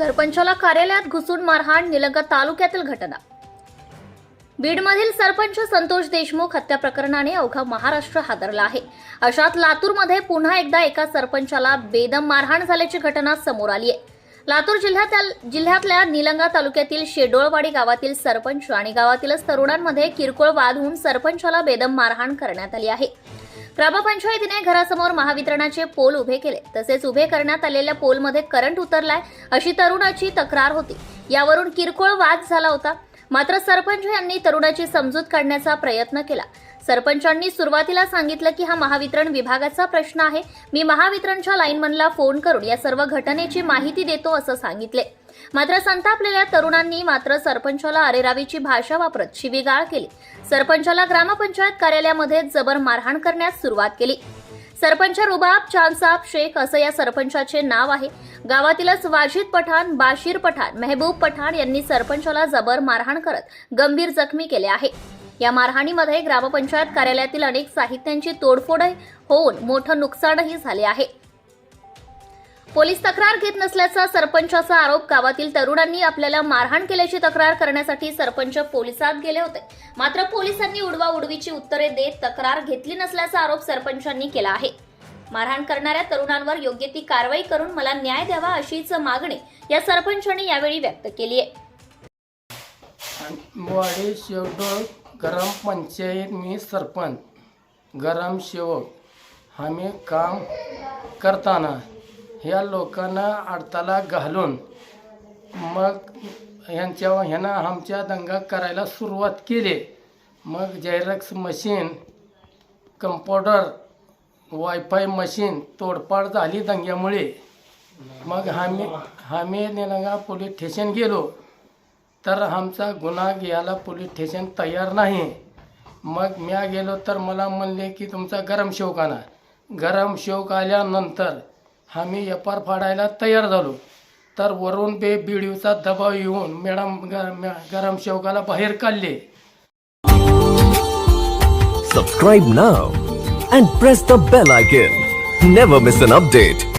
सरपंचाला कार्यालयात घुसून मारहाण निलंगा तालुक्यातील घटना. बीडमधील सरपंच संतोष देशमुख हत्या प्रकरणाने अवघा महाराष्ट्र हादरला आहे. अशात लातूरमध्ये पुन्हा एकदा एका सरपंचाला बेदम मारहाण झाल्याची घटना समोर आली आहे. लातूर जिल्ह्यातल्या जिल्ह्यातल्या निलंगा तालुक्यातील शेडोळवाडी गावातील सरपंच आणि गावातीलच तरुणांमध्ये किरकोळ वाद होऊन सरपंचाला बेदम मारहाण करण्यात आली आहे. ग्रामपंचायतीने घरासमोर महावितरणाचे पोल उभे केले. तसेच उभे करण्यात आलेल्या पोलमध्ये करंट उतरलाय अशी तरुणाची तक्रार होती. यावरून किरकोळ वाद झाला होता. मात्र सरपंच यांनी तरुणाची समजूत काढण्याचा प्रयत्न केला. सरपंचांनी सुरुवातीला सांगितलं की हा महावितरण विभागाचा प्रश्न आहे. मी महावितरणच्या लाईनमनला फोन करून या सर्व घटनेची माहिती देतो असं सांगितले. मात्र संतापलेल्या तरुणांनी मात्र सरपंचाला अरेरावीची भाषा वापरत शिवीगाळ केली. सरपंचाला ग्रामपंचायत कार्यालयामध्ये जबर मारहाण करण्यास सुरुवात केली. सरपंच रुबाब चानसाब शेख असं या सरपंचाचे नाव आहे. गावातीलच वाजिद पठाण बाशीर पठाण मेहबूब पठाण यांनी सरपंचाला जबर मारहाण करत गंभीर जखमी केले आहे. या मारहाणीमध्ये ग्रामपंचायत कार्यालयातील अनेक साहित्यांची तोडफोड होऊन मोठं नुकसानही झाले आहे. पोलीस तक्रार घेत नसल्याचा सरपंचाचा आरोप गावातील तरुणांनी आपल्याला मारहाण केल्याची तक्रार करण्यासाठी सरपंच पोलिसात गेले होते. मात्र पोलिसांनी उडवा उडवीची उत्तरे देत तक्रार घेतली नसल्याचा आरोप सरपंचांनी केला आहे. मारहाण करणाऱ्या तरुणांवर योग्य ती कारवाई करून मला न्याय द्यावा अशीच मागणी या सरपंचांनी यावेळी व्यक्त केली आहे. ग्रामपंचायत मी सरपंच ग्रामसेवक आम्ही काम करताना ह्या लोकांना अडताला घालून मग ह्यांच्या ह्यांना आमच्या दंगा करायला सुरुवात केली. मग xerox machine computer wifi machine तोडपाड झाली दंग्यामुळे. मग आम्ही आम्ही निलंगा पोलीस स्टेशन गेलो. तर आमचा गुन्हा घ्यायला पोलीस स्टेशन तयार नाही. मग म्या गेलो तर मला म्हणले की तुमचा गरम शोक आणा. गरम शोक आल्यानंतर आम्ही एफ फाडायला तयार झालो. तर वरून बे बीडीचा दबाव येऊन मॅडम गरम शोकाला बाहेर काढले. Subscribe now and press the bell icon never miss an update